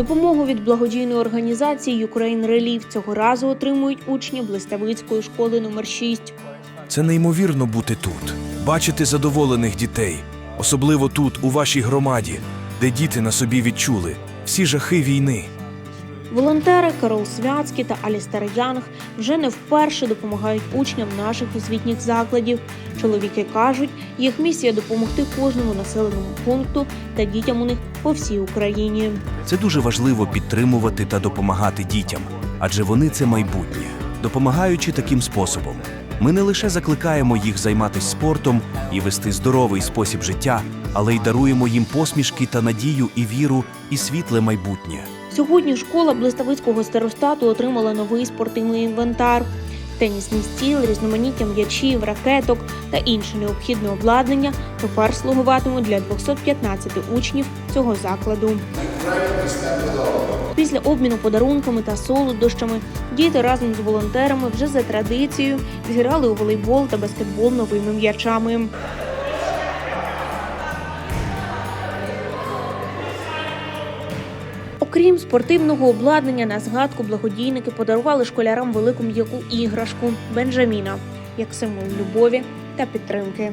Допомогу від благодійної організації Ukraine Relief цього разу отримують учні Блиставицької школи номер 6. Це неймовірно бути тут, бачити задоволених дітей, особливо тут, у вашій громаді, де діти на собі відчули всі жахи війни. Волонтери Карол Свяцький та Алістер Янг вже не вперше допомагають учням наших освітніх закладів. Чоловіки кажуть, їх місія допомогти кожному населеному пункту та дітям у них по всій Україні. Це дуже важливо підтримувати та допомагати дітям, адже вони це майбутнє. Допомагаючи таким способом, ми не лише закликаємо їх займатися спортом і вести здоровий спосіб життя, але й даруємо їм посмішки та надію і віру, і світле майбутнє. Сьогодні школа Блиставицького старостату отримала новий спортивний інвентар. Тенісний стіл, різноманіття м'ячів, ракеток та інше необхідне обладнання тепер слугуватимуть для 215 учнів цього закладу. Після обміну подарунками та солодощами діти разом з волонтерами вже за традицією зіграли у волейбол та баскетбол новими м'ячами. Окрім спортивного обладнання, на згадку благодійники подарували школярам велику м'яку іграшку Бенджаміна як символ любові та підтримки.